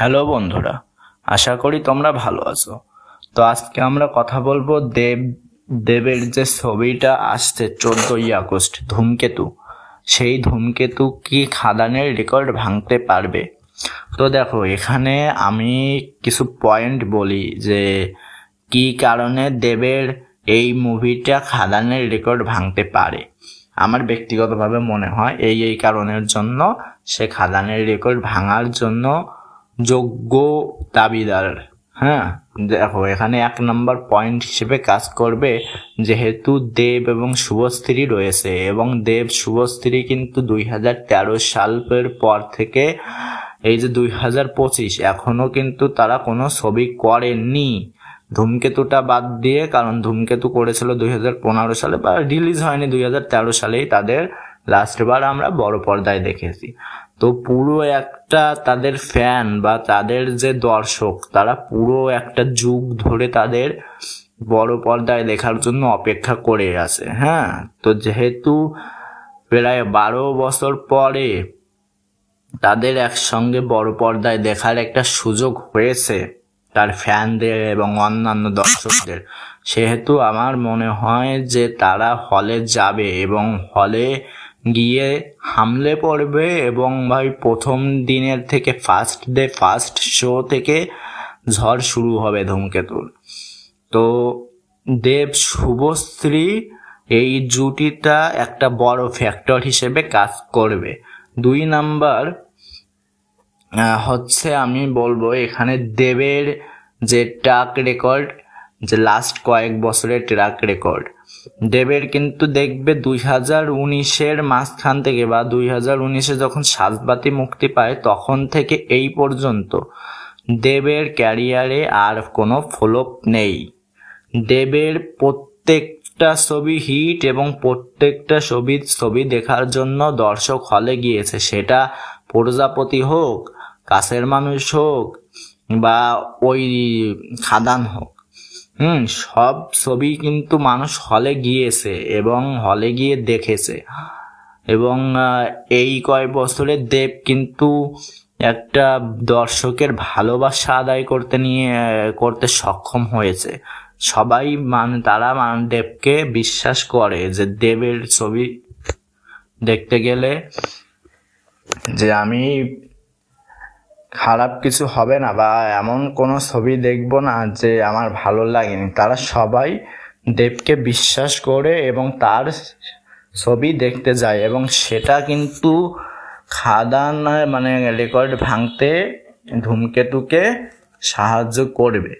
Hello বন্ধুরা, আশা করি তোমরা ভালো আছো। তো আজকে আমরা কথা বলব দেব, দেবের যে ছবিটা আসছে চোদ্দই আগস্ট, ধূমকেতু। সেই ধূমকেতু কি খাদানের রেকর্ড ভাঙতে পারবে? তো দেখো, এখানে আমি কিছু পয়েন্ট বলি যে, কি কারণে দেবের এই মুভিটা খাদানের রেকর্ড ভাঙতে পারে? আমার ব্যক্তিগতভাবে মনে হয় এই এই কারণের জন্য সে খাদানের রেকর্ড ভাঙার জন্য যোগ্য দাবিদার। হ্যাঁ দেখো, এখানে এক নম্বর পয়েন্ট হিসেবে কাজ করবে যেহেতু দেব এবং শুভশ্রী রয়েছে এবং দেব শুভশ্রী কিন্তু দুই হাজার তেরো সালের পর থেকে, এই যে দুই হাজার পঁচিশ এখনও কিন্তু তারা কোনো ছবি করেননি। ধূমকেতুটা বাদ দিয়ে, কারণ ধূমকেতু করেছিল দুই হাজার পনেরো সালে বা রিলিজ হয়নি দুই হাজার তেরো সালেই, তাদের লাস্টবার আমরা বড় পর্দায় দেখেছি। তো পুরো একটা তাদের ফ্যান বা তাদের যে দর্শক, তারা পুরো একটা যুগ ধরে তাদের বড় পর্দায় দেখার জন্য অপেক্ষা করে আছে হ্যাঁ? তো যেহেতু প্রায় বারো বছর পরে তাদের একসঙ্গে বড় পর্দায় দেখার একটা সুযোগ হয়েছে তার ফ্যানদের এবং অন্যান্য দর্শকদের, সেহেতু আমার মনে হয় যে তারা হলে যাবে এবং হলে গিয়ে হামলে পড়বে এবং ভাই প্রথম দিনের থেকে ফার্স্ট ডে ফার্স্ট শো থেকে ঝড় শুরু হবে ধূমকেতুর। তো দেব শুভশ্রী এই জুটিটা একটা বড় ফ্যাক্টর হিসেবে কাজ করবে। দুই নাম্বার হচ্ছে আমি বলব এখানে দেবের যে ট্রাক রেকর্ড যে লাস্ট কয়েক বছরের ট্রাক রেকর্ড দেবের কিন্তু দেখবে দুই হাজার উনিশের মাঝখান থেকে বা দুই হাজার উনিশে যখন সাজবাতি মুক্তি পায়, তখন থেকে এই পর্যন্ত দেবের ক্যারিয়ারে আর কোনো ফলোপ নেই। দেবের প্রত্যেকটা ছবি হিট এবং প্রত্যেকটা ছবি ছবি দেখার জন্য দর্শক হলে গিয়েছে। সেটা প্রজাপতি হোক, কাছের মানুষ হোক বা ওই খাদান হোক। হুম, সব ছবি কিন্তু মানুষ হলে গিয়েছে এবং হলে গিয়ে দেখেছে। এবং এই কয় বছরে দেব কিন্তু একটা দর্শকের ভালোবাসা আদায় করতে নিয়ে করতে সক্ষম হয়েছে। সবাই মানে তারা মানে দেবকে বিশ্বাস করে যে দেবের ছবি দেখতে গেলে যে আমি খারাপ কিছু হবে না বা এমন কোনো ছবি দেখব না যে আমার ভালো লাগেনি। তারা সবাই দেবকে বিশ্বাস করে এবং তার ছবি দেখতে যায় এবং সেটা কিন্তু খাদান মানে রেকর্ড ভাঙতে ধূমকেতুকে সাহায্য করবে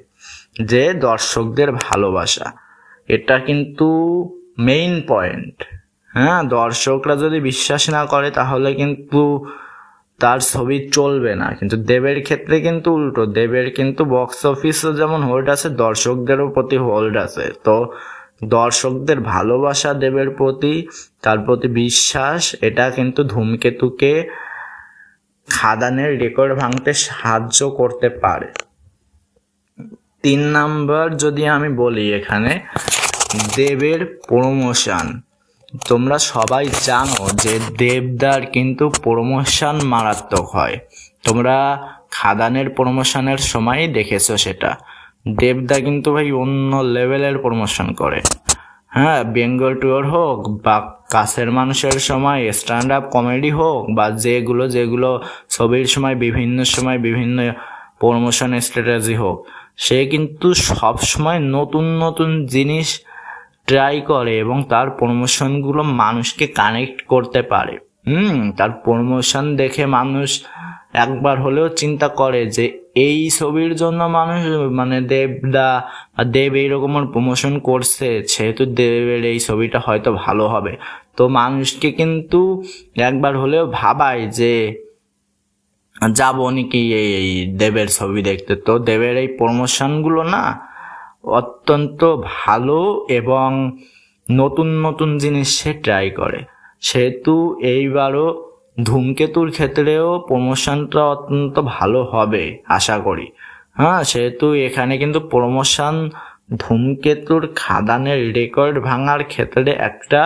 যে দর্শকদের ভালোবাসা। এটা কিন্তু মেইন পয়েন্ট হ্যাঁ? দর্শকরা যদি বিশ্বাস না করে তাহলে কিন্তু তার ছবি চলবে না। কিন্তু দেবের ক্ষেত্রে কিন্তু উল্টো। দেবের কিন্তু বক্স অফিসে যেমন হোল্ড আছে, দর্শকদেরও প্রতি হোল্ড আছে। তো দর্শকদের ভালোবাসা দেবের প্রতি, তার প্রতি বিশ্বাস, এটা কিন্তু ধূমকেতুকে খাদানের রেকর্ড ভাঙতে সাহায্য করতে পারে। তিন নাম্বার যদি আমি বলি এখানে, দেবের প্রমোশন তোমরা সবাই জানো যে দেবদার কিন্তু প্রমোশন মারাত্মক হয়। তোমরা খাদানের প্রমোশনের সময়ই দেখেছ সেটা। দেবদা কিন্তু ভাই অন্য লেভেলের প্রমোশন করে। হ্যাঁ বেঙ্গল ট্যুর হোক বা কাছের মানুষের সময় স্ট্যান্ড আপ কমেডি হোক বা যেগুলো যেগুলো ছবির সময়, বিভিন্ন সময়, বিভিন্ন প্রমোশন স্ট্র্যাটেজি হোক, সে কিন্তু সব সময় নতুন নতুন জিনিস ট্রাই করে এবং তার প্রমোশনগুলো মানুষকে কানেক্ট করতে পারে। হুম, তার প্রমোশন দেখে মানুষ একবার হলেও চিন্তা করে যে এই ছবির জন্য মানুষ মানে দেবদা দেব এইরকমের প্রমোশন করছে, সেহেতু দেবের এই ছবিটা হয়তো ভালো হবে। তো মানুষকে কিন্তু একবার হলেও ভাবায় যে যাব নাকি এই দেবের ছবি দেখতে। তো দেবের এই প্রমোশনগুলো না অত্যন্ত ভালো এবং নতুন নতুন জিনিস সে ট্রাই করে। সেহেতু এইবারও ধূমকেতুর ক্ষেত্রেও প্রমোশনটা অত্যন্ত ভালো হবে, আশা করি। হ্যাঁ সেহেতু এখানে কিন্তু প্রমোশন ধূমকেতুর খাদানের রেকর্ড ভাঙার ক্ষেত্রে একটা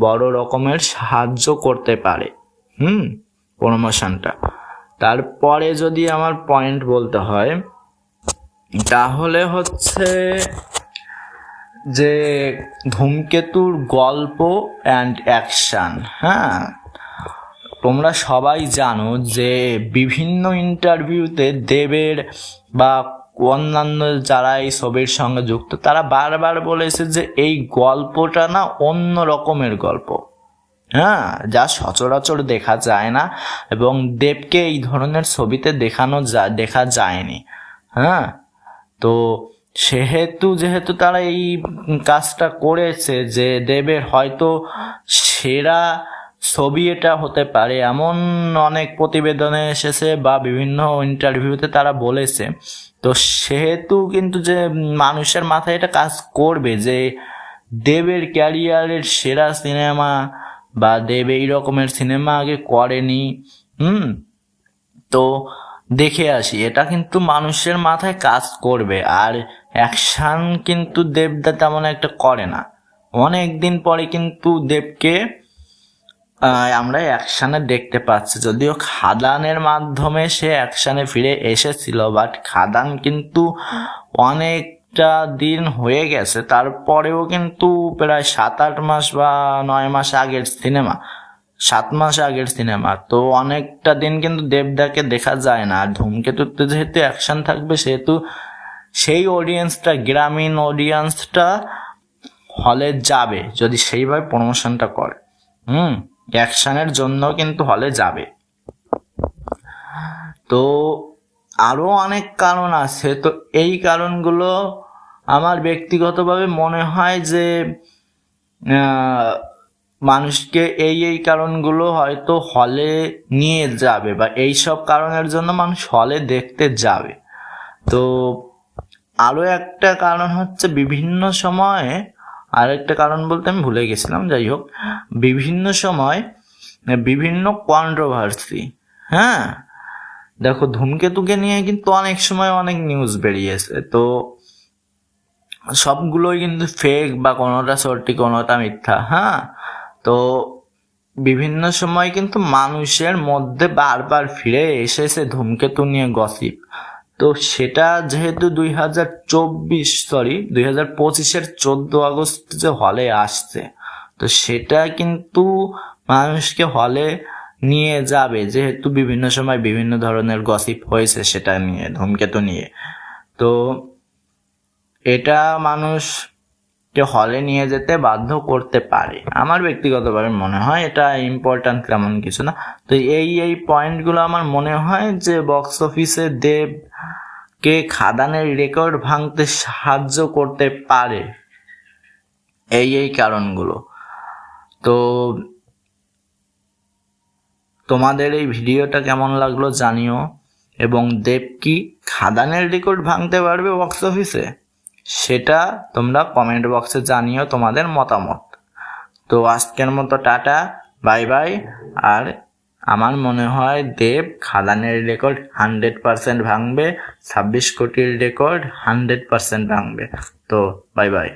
বড় রকমের সাহায্য করতে পারে, হুম প্রমোশনটা তারপরে যদি আমার পয়েন্ট বলতে হয় তাহলে হচ্ছে যে ধূমকেতুর গল্প অ্যান্ড অ্যাকশান হ্যাঁ? তোমরা সবাই জানো যে বিভিন্ন ইন্টারভিউতে দেবের বা অন্যান্য যারা এই ছবির সঙ্গে যুক্ত, তারা বারবার বলেছে যে এই গল্পটা না অন্য রকমের গল্প হ্যাঁ? যা সচরাচর দেখা যায় না এবং দেবকে এই ধরনের ছবিতে দেখানো যা, দেখা যায়নি হ্যাঁ? তো সেহেতু, যেহেতু তারা এই কাজটা করেছে যে দেবের হয়তো সেরা ছবি এটা হতে পারে, এমন অনেক প্রতিবেদনে এসেছে বা বিভিন্ন ইন্টারভিউতে তারা বলেছে। তো সেহেতু কিন্তু যে মানুষের মাথায় এটা কাজ করবে যে দেবের ক্যারিয়ারের সেরা সিনেমা বা দেব এই রকমের সিনেমা আগে করেনি, হুম? তো দেখে আসি। এটা কিন্তু মানুষের মাথায় কাজ করবে। আর অ্যাকশান কিন্তু দেবদা তেমন একটা করে না। অনেক দিন পরে কিন্তু দেবকে আমরা অ্যাকশানে দেখতে পাচ্ছি। যদিও খাদানের মাধ্যমে সে অ্যাকশানে ফিরে এসেছিল বাট খাদান কিন্তু অনেকটা দিন হয়ে গেছে। তারপরেও কিন্তু প্রায় সাত আট মাস বা নয় মাস আগের সিনেমা। সাত মাস আগের সিনেমা, তো অনেকটা দিন কিন্তু দেবদাকে দেখা যায় না। আর ধূমকেতুতে যেহেতু অ্যাকশন থাকবে, সেহেতু সেই অডিয়েন্সটা গ্রামীণ অডিয়েন্সটা হলে যাবে, যদি সেইভাবে প্রমোশনটা করে। হুম অ্যাকশনের জন্য কিন্তু হলে যাবে। তো আরও অনেক কারণ আছে। তো এই কারণগুলো আমার ব্যক্তিগতভাবে মনে হয় যে মানুষকে এই এই কারণগুলো হয়তো হলে নিয়ে যাবে বা এই সব কারণের জন্য মানুষ হলে দেখতে যাবে। তো আরও একটা কারণ হচ্ছে বিভিন্ন সময়ে, আরেকটা কারণ বলতে আমি ভুলে গেছিলাম, যাই হোক। বিভিন্ন সময় বিভিন্ন কন্ট্রোভার্সি হ্যাঁ? দেখো, ধূমকেতুকে নিয়ে কিন্তু অনেক সময় অনেক নিউজ বেরিয়েছে। তো সবগুলোই কিন্তু ফেক বা কোনোটা সত্যি, কোনোটা মিথ্যা হ্যাঁ? তো বিভিন্ন সময় কিন্তু মানুষের মধ্যে বারবার ফিরে এসেছে ধূমকেতু নিয়ে গসিপ। তো সেটা যেহেতু দুই হাজার চব্বিশ সরি দুই হাজার পঁচিশের চোদ্দ আগস্ট যে হলে আসছে, তো সেটা কিন্তু মানুষকে হলে নিয়ে যাবে যেহেতু বিভিন্ন সময় বিভিন্ন ধরনের গসিপ হয়েছে সেটা নিয়ে, ধূমকেতু নিয়ে। তো এটা মানুষকে হলে নিয়ে যেতে বাধ্য করতে পারে। আমার ব্যক্তিগতভাবে মনে হয় এটা ইম্পর্ট্যান্ট তেমন কিছু না। তো এই এই পয়েন্টগুলো আমার মনে হয় যে বক্স অফিসে দেবকে খাদানের রেকর্ড ভাঙতে সাহায্য করতে পারে। এই এই কারণগুলো। তো তোমাদের এই ভিডিওটা কেমন লাগল জানিও। এবং দেব কি খাদানের রেকর্ড ভাঙতে পারবে বক্স অফিসে সেটা তোমরা কমেন্ট বক্সে জানিও তোমাদের মতামত। তো আজকের মতো টাটা বাই বাই আর আমার মনে হয় দেব খাদানের রেকর্ড হান্ড্রেড পারসেন্ট ভাঙবে, ছাব্বিশ কোটির রেকর্ড হান্ড্রেড পারসেন্ট ভাঙবে। তো বাই বাই